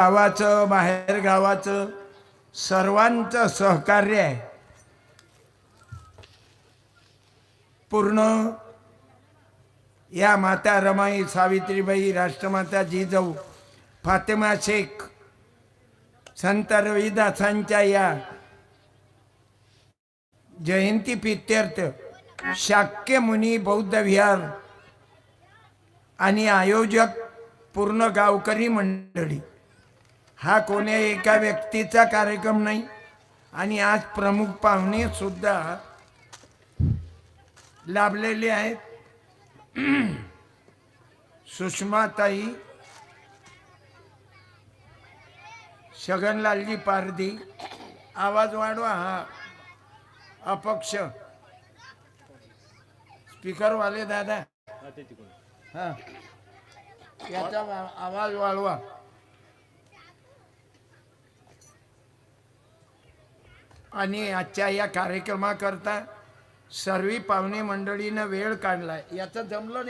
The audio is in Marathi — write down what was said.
गावाचं बाहेर गावाचं सर्वांचं सहकार्य आहे. पूर्ण या माता रमाई सावित्रीबाई राष्ट्रमाता जिजाऊ फातिमा शेख संत रविदासांच्या या जयंती प्रित्यर्थ शाक्य मुनी बौद्ध विहार आणि आयोजक पूर्ण गावकरी मंडळी. हा कोण्या एका व्यक्तीचा कार्यक्रम नाही. आणि आज प्रमुख पाहुणे सुद्धा लाभलेले आहेत. सुषमाताई छगनलालजी पारधी आवाज वाढवा हा. अपक्ष. स्पीकरवाले दादा. हा याचा आवाज वाढवा. आणि आजच्या या कार्यक्रमाकरता सर्व पाहुणे मंडळीनं वेळ काढला याचं जमलं नाही.